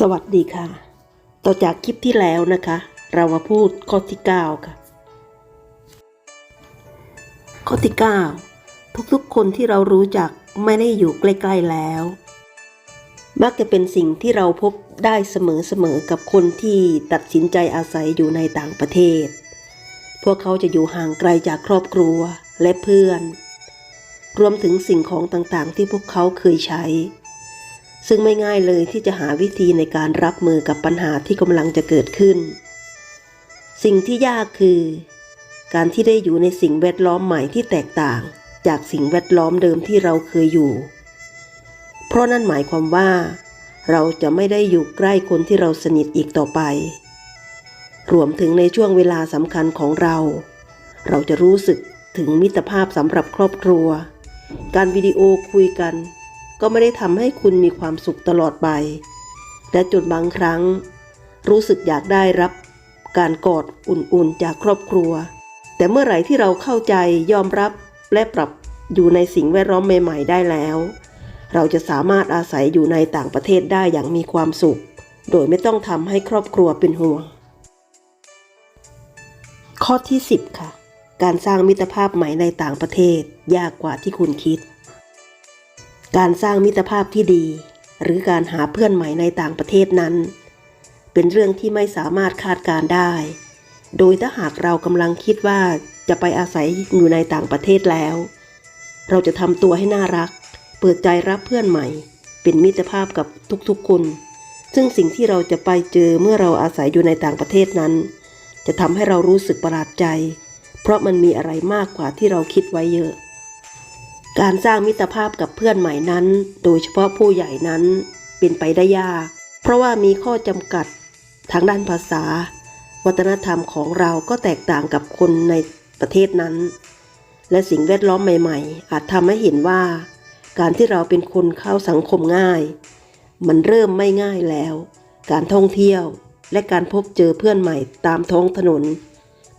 สวัสดีค่ะ ต่อจากคลิปที่แล้วนะคะ เรามาพูดข้อที่ 9 ค่ะ ข้อที่ 9 ทุกๆ คนที่เรารู้จักไม่ได้อยู่ใกล้ๆแล้ว มักจะเป็นสิ่งที่เราพบได้เสมอๆกับคนที่ตัดสินใจอาศัยอยู่ในต่างประเทศ พวกเขาจะอยู่ห่างไกลจากครอบครัวและเพื่อน รวมถึงสิ่งของต่างๆ ที่พวกเขาเคยใช้ ซึ่งไม่ง่ายเลยที่จะหาวิธีในการรับมือกับปัญหาที่กำลังจะเกิดขึ้น สิ่งที่ยากคือ การที่ได้อยู่ในสิ่งแวดล้อมใหม่ที่แตกต่าง จากสิ่งแวดล้อมเดิมที่เราเคยอยู่ เพราะนั่นหมายความว่า เราจะไม่ได้อยู่ใกล้คนที่เราสนิทอีกต่อไป รวมถึงในช่วงเวลาสำคัญของเรา เราจะรู้สึกถึงมิตรภาพสำหรับครอบครัว การวิดีโอคุยกัน ก็ไม่ได้ทำให้คุณมีความสุขตลอดไป และจนบางครั้ง รู้สึกอยากได้รับ การกอดอุ่นๆจากครอบครัว แต่เมื่อไหร่ที่เราเข้าใจยอมรับและปรับอยู่ในสิ่งแวดล้อมใหม่ๆ ได้แล้ว เราจะสามารถอาศัยอยู่ในต่างประเทศได้อย่างมีความสุข โดยไม่ต้องทำให้ครอบครัวเป็นห่วง ข้อที่ 10 ค่ะ การสร้างมิตรภาพใหม่ในต่างประเทศยากกว่าที่คุณคิด การสร้างมิตรภาพที่ดี หรือการหาเพื่อนใหม่ในต่างประเทศนั้น เป็นเรื่องที่ไม่สามารถคาดการได้ โดยถ้าหากเรากำลังคิดว่าจะไปอาศัยอยู่ในต่างประเทศแล้ว เราจะทำตัวให้น่ารัก เปิดใจรับเพื่อนใหม่ เป็นมิตรภาพกับทุกๆคน ซึ่งสิ่งที่เราจะไปเจอเมื่อเราอาศัยอยู่ในต่างประเทศนั้น จะทำให้เรารู้สึกประหลาดใจ เพราะมันมีอะไรมากกว่าที่เราคิดไว้เยอะ การสร้างมิตรภาพกับเพื่อนใหม่นั้น โดยเฉพาะผู้ใหญ่นั้นเป็นไปได้ยาก เพราะว่ามีข้อจำกัดทางด้านภาษา วัฒนธรรมของเราก็แตกต่างกับคนในประเทศนั้น และสิ่งแวดล้อมใหม่ ๆ อาจทำให้เห็นว่า การที่เราเป็นคนเข้าสังคมง่าย มันเริ่มไม่ง่ายแล้ว การท่องเที่ยวและการพบเจอเพื่อนใหม่ตามท้องถนน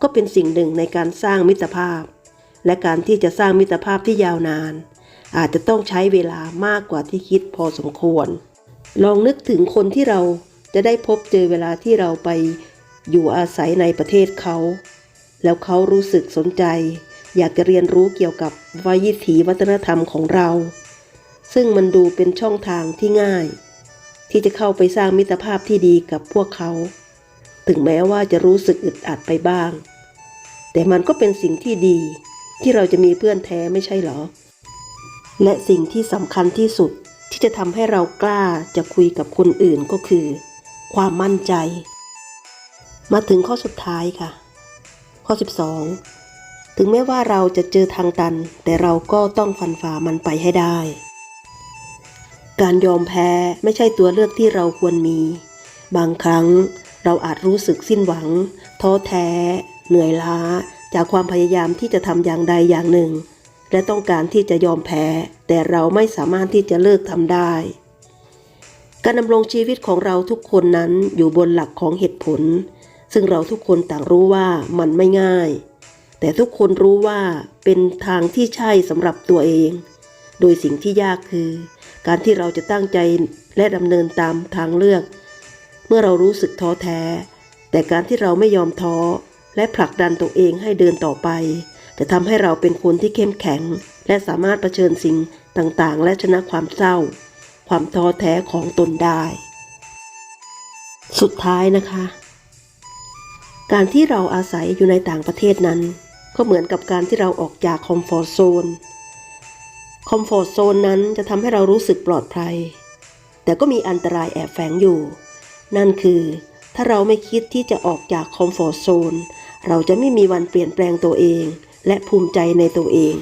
ก็เป็นสิ่งหนึ่งในการสร้างมิตรภาพ และการที่จะสร้างมิตรภาพที่ยาวนาน อาจจะต้องใช้เวลามากกว่าที่คิดพอสมควร ลองนึกถึงคนที่เราจะได้พบเจอเวลาที่เราไปอยู่อาศัยในประเทศเขา แล้วเขารู้สึกสนใจ อยากจะเรียนรู้เกี่ยวกับวิถีวัฒนธรรมของเรา ซึ่งมันดูเป็นช่องทางที่ง่าย ที่จะเข้าไปสร้างมิตรภาพที่ดีกับพวกเขา ถึงแม้ว่าจะรู้สึกอึดอัดไปบ้าง แต่มันก็เป็นสิ่งที่ดี ที่เราจะมีเพื่อนแท้ไม่ใช่หรอ และสิ่งที่สำคัญที่สุดที่จะทำให้เรากล้าจะคุยกับคนอื่นก็คือ ความมั่นใจ มาถึงข้อสุดท้ายค่ะ ข้อ 12 ถึงแม้ว่าเราจะเจอทางตัน แต่เราก็ต้องฟันฝ่ามันไปให้ได้ การยอมแพ้ไม่ใช่ตัวเลือกที่เราควรมี บางครั้งเราอาจรู้สึกสิ้นหวัง ท้อแท้ เหนื่อยล้า จากความพยายามที่จะทำอย่างใดอย่างหนึ่ง และต้องการที่จะยอมแพ้ แต่เราไม่สามารถที่จะเลิกทำได้ การดำรงชีวิตของเราทุกคนนั้นอยู่บนหลักของเหตุผล ซึ่งเราทุกคนต่างรู้ว่ามันไม่ง่าย แต่ทุกคนรู้ว่าเป็นทางที่ใช่สำหรับตัวเอง โดยสิ่งที่ยากคือ การที่เราจะตั้งใจและดำเนินตามทางเลือก เมื่อเรารู้สึกท้อแท้ แต่การที่เราไม่ยอมท้อ และผลักดันตัวเองให้เดินต่อไป จะทำให้เราเป็นคนที่เข้มแข็ง และสามารถรเผชิญสิ่งต่างๆ และชนะความเศร้า ความท้อแท้ของตนได้ สุดท้ายนะคะ การที่เราอาศัยอยู่ในต่างประเทศนั้น ก็เหมือนกับการที่เราออกจากคอมฟอร์ทโซนคอมฟอร์ทโซนนั้นจะทำให้เรารู้สึกปลอดภัย แต่ก็มีอันตรายแอบแฝงอยู่ นั่นคือ ถ้าเราไม่คิดที่จะออกจากคอมฟอร์ทโซน เราจะไม่มีวันเปลี่ยนแปลงตัวเอง และภูมิใจในตัวเอง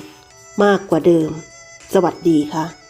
มากกว่าเดิม สวัสดีค่ะ